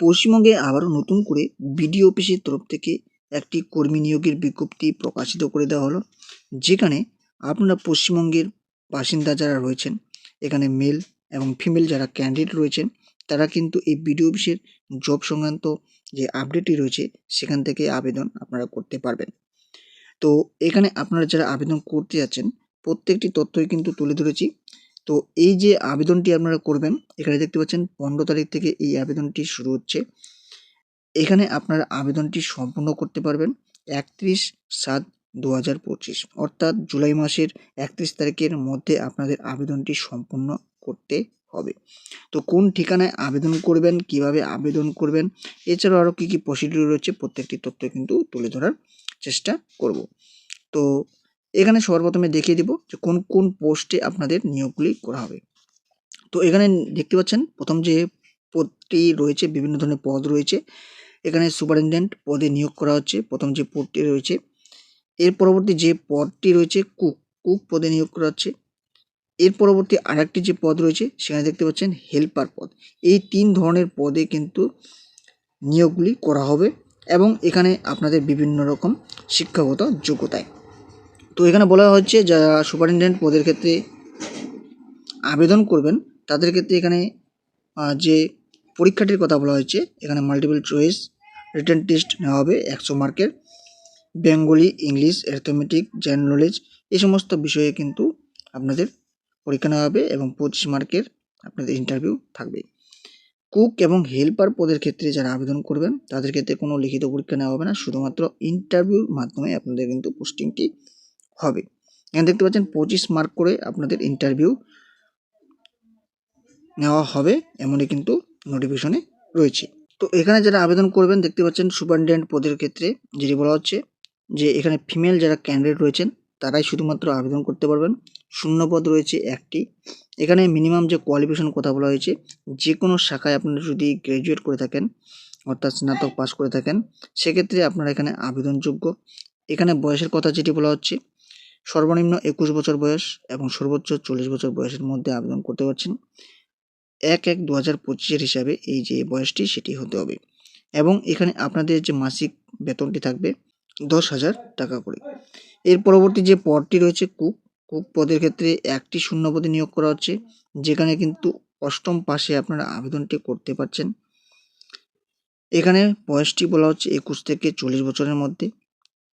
পশ্চিমবঙ্গে আবারও নতুন করে বিডিও অফিসের তরফ থেকে একটি কর্মী নিয়োগের বিজ্ঞপ্তি প্রকাশিত করে দেওয়া হলো, যেখানে আপনারা পশ্চিমবঙ্গের বাসিন্দা যারা রয়েছেন, এখানে মেল এবং ফিমেল যারা ক্যান্ডিডেট রয়েছেন, তারা কিন্তু এই বিডিও অফিসের জব সংক্রান্ত যে আপডেটটি রয়েছে, সেখান থেকে আবেদন আপনারা করতে পারবেন। তো এখানে আপনারা যারা আবেদন করতে যাচ্ছেন, প্রত্যেকটি তথ্যই কিন্তু তুলে ধরেছি। তো এই যে আবেদনটি আপনারা করবেন, এখানে দেখতে পাচ্ছেন পনেরো তারিখ থেকে এই আবেদনটি শুরু হচ্ছে। এখানে আপনারা আবেদনটি সম্পূর্ণ করতে পারবেন একত্রিশ সাত দু হাজার পঁচিশ। অর্থাৎ জুলাই মাসের একত্রিশ তারিখের মধ্যে আপনাদের আবেদনটি সম্পূর্ণ করতে হবে। তো কোন ঠিকানায় আবেদন করবেন, কীভাবে আবেদন করবেন, এছাড়াও আরও কী কী প্রসিডিউর রয়েছে, প্রত্যেকটি তথ্য কিন্তু তুলে ধরার চেষ্টা করব। তো এখানে সর্বপ্রথমে দেখিয়ে দিব যে কোন কোন পোস্টে আপনাদের নিয়োগগুলি করা হবে। তো এখানে দেখতে পাচ্ছেন, প্রথম যে পদটি রয়েছে, বিভিন্ন ধরনের পদ রয়েছে, এখানে সুপারিনটেন্ডেন্ট পদে নিয়োগ করা হচ্ছে, প্রথম যে পদটি রয়েছে, এর পরবর্তী যে পদটি রয়েছে, কুক কুক পদে নিয়োগ করা হচ্ছে, এর পরবর্তী আরেকটি যে পদ রয়েছে, সেখানে দেখতে পাচ্ছেন হেল্পার পদ, এই তিন ধরনের পদে কিন্তু নিয়োগগুলি করা হবে এবং এখানে আপনাদের বিভিন্ন রকম শিক্ষাগত যোগ্যতায়। তো এখানে বলা হচ্ছে যারা সুপারিনটেন্ডেন্ট পদের ক্ষেত্রে আবেদন করবেন, তাদের ক্ষেত্রে এখানে যে পরীক্ষাটির কথা বলা হয়েছে, এখানে মাল্টিপল চয়েস রিটার্ন টেস্ট নেওয়া হবে, একশো মার্কের। Bengali, English arithmetic general knowledge এই সমস্ত বিষয়ে কিন্তু আপনাদের পরীক্ষা নেওয়া হবে এবং পঁচিশ মার্কের আপনাদের ইন্টারভিউ থাকবে। কুক এবং হেল্পার পদের ক্ষেত্রে যারা আবেদন করবেন, তাদের ক্ষেত্রে কোনো লিখিত পরীক্ষা নেওয়া হবে না, শুধুমাত্র ইন্টারভিউর মাধ্যমে আপনাদের কিন্তু পোস্টিংটি হবে। এখানে দেখতে পাচ্ছেন পঁচিশ মার্ক করে আপনাদের ইন্টারভিউ নেওয়া হবে, এমনই কিন্তু নোটিফিকেশনে রয়েছে। তো এখানে যারা আবেদন করবেন, দেখতে পাচ্ছেন সুপারিনটেন্ডেন্ট পদের ক্ষেত্রে যেটি বলা হচ্ছে যে, এখানে ফিমেল যারা ক্যান্ডিডেট রয়েছেন, তারাই শুধুমাত্র আবেদন করতে পারবেন। শূন্য পদ রয়েছে একটি। এখানে মিনিমাম যে কোয়ালিফিকেশন কথা বলা হয়েছে যে কোনো শাখায় আপনারা যদি গ্র্যাজুয়েট করে থাকেন, অর্থাৎ স্নাতক পাস করে থাকেন, সেক্ষেত্রে আপনারা এখানে আবেদনযোগ্য। এখানে বয়সের কথা যেটি বলা হচ্ছে সর্বনিম্ন একুশ বছর বয়স এবং সর্বোচ্চ চল্লিশ বছর বয়সের মধ্যে আবেদন করতে পারছেন। এক এক দু হাজার পঁচিশের হিসাবে এই যে বয়সটি, সেটি হতে হবে। এবং এখানে আপনাদের যে মাসিক বেতনটি থাকবে দশ হাজার টাকা করে। এর পরবর্তী যে পদটি রয়েছে কুক কুক পদের ক্ষেত্রে একটি শূন্য পদে নিয়োগ করা হচ্ছে, যেখানে কিন্তু অষ্টম পাশে আপনারা আবেদনটি করতে পারছেন। এখানে বয়সটি বলা হচ্ছে একুশ থেকে চল্লিশ বছরের মধ্যে।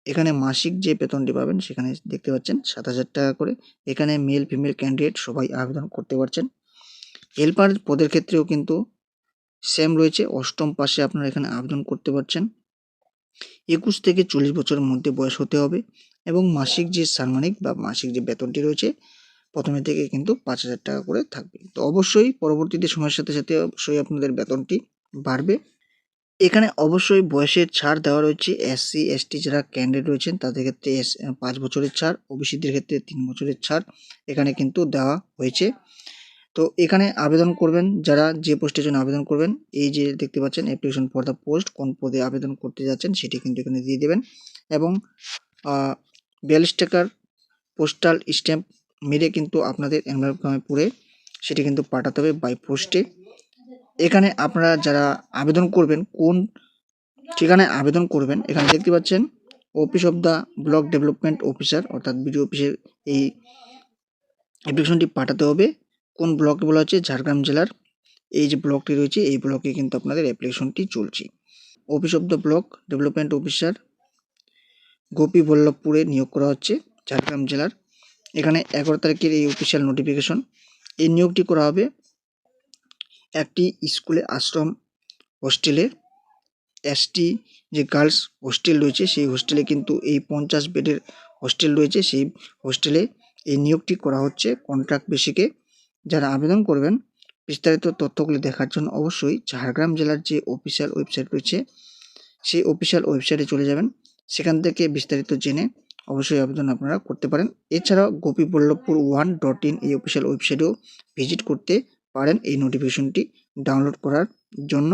এখানে মাসিক যে বেতনটি পাবেন সেখানে দেখতে পাচ্ছেন সাত হাজার টাকা করে। এখানে মেল ফিমেল ক্যান্ডিডেট সবাই আবেদন করতে পারছেন। হেল্পার পদের ক্ষেত্রেও কিন্তু সেম রয়েছে। অষ্টম পাশে আপনারা এখানে আবেদন করতে পারছেন। একুশ থেকে চল্লিশ বছরের মধ্যে বয়স হতে হবে এবং মাসিক যে সার্মানিক বা মাসিক যে বেতনটি রয়েছে প্রথমে থেকে কিন্তু পাঁচ হাজার টাকা করে থাকবে। তো অবশ্যই পরবর্তীতে সময়ের সাথে সাথে অবশ্যই আপনাদের বেতনটি বাড়বে। এখানে অবশ্যই বয়সের ছাড় দেওয়া রয়েছে। এসসি এসটি যারা ক্যান্ডিডেট রয়েছেন, তাদের ক্ষেত্রে এস পাঁচ বছরের ছাড়। ওবিসিদের ক্ষেত্রে তিন বছরের ছাড় এখানে কিন্তু দেওয়া হয়েছে। তো এখানে আবেদন করবেন, যারা যে পোস্টের জন্য আবেদন করবেন, এই যে দেখতে পাচ্ছেন অ্যাপ্লিকেশন ফর দ্য পোস্ট কোন পদে আবেদন করতে যাচ্ছেন সেটি কিন্তু এখানে দিয়ে দেবেন। এবং বিয়াল্লিশ টাকার পোস্টাল স্ট্যাম্প মেরে কিন্তু আপনাদের এনভেলপে পুরে সেটি কিন্তু পাঠাতে হবে বাই পোস্টে এখানে আপনারা যারা আবেদন করবেন, কোন ঠিকানায় আবেদন করবেন, এখানে দেখতে পাচ্ছেন office of the block development officer অর্থাৎ বিডিও অফিসের এই অ্যাপ্লিকেশনটি পাঠাতে হবে। কোন ব্লকে বলা হচ্ছে? ঝাড়গ্রাম জেলার। এই যে ব্লকটি রয়েছে, এই ব্লকে কিন্তু আপনাদের অ্যাপ্লিকেশনটি চলছে। Office of the block development officer Gopi বল্লভপুরে নিয়োগ করা হচ্ছে, ঝাড়গ্রাম জেলার। এখানে এগারো তারিখের এই অফিসিয়াল নোটিফিকেশন এই নিয়োগটি করা হবে একটি স্কুলে আশ্রম হোস্টেলে। এসটি যে গার্লস হোস্টেল রয়েছে, সেই হোস্টেলে কিন্তু এই পঞ্চাশ বেডের হোস্টেল রয়েছে। সেই হোস্টেলে এই নিয়োগটি করা হচ্ছে কন্ট্রাক্ট বেসিকে। যারা আবেদন করবেন, বিস্তারিত তথ্যগুলি দেখার জন্য অবশ্যই ঝাড়গ্রাম জেলার যে অফিসিয়াল ওয়েবসাইট রয়েছে, সেই অফিসিয়াল ওয়েবসাইটে চলে যাবেন। সেখান থেকে বিস্তারিত জেনে অবশ্যই আবেদন আপনারা করতে পারেন। এছাড়াও গোপীবল্লভপুর ওয়ান ডট ইন এই অফিসিয়াল ওয়েবসাইটেও ভিজিট করতে পারেন এই নোটিফিকেশনটি ডাউনলোড করার জন্য।